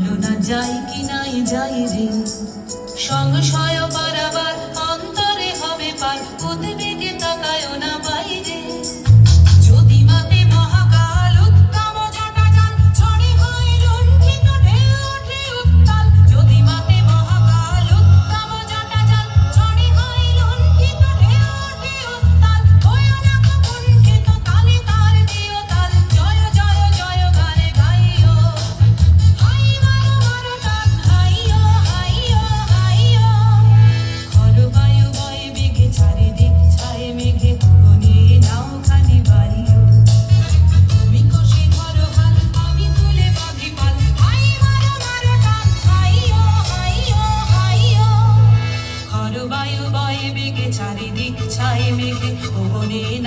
হলো না যাই কি নাই যাই রে। সংশয় পারাবার অন্তরে হবে পার। উদ্বেগ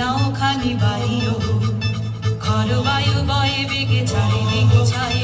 নাও খালি বায়ু খরবায়ু বয়ে বেগে চারিদিকে চাই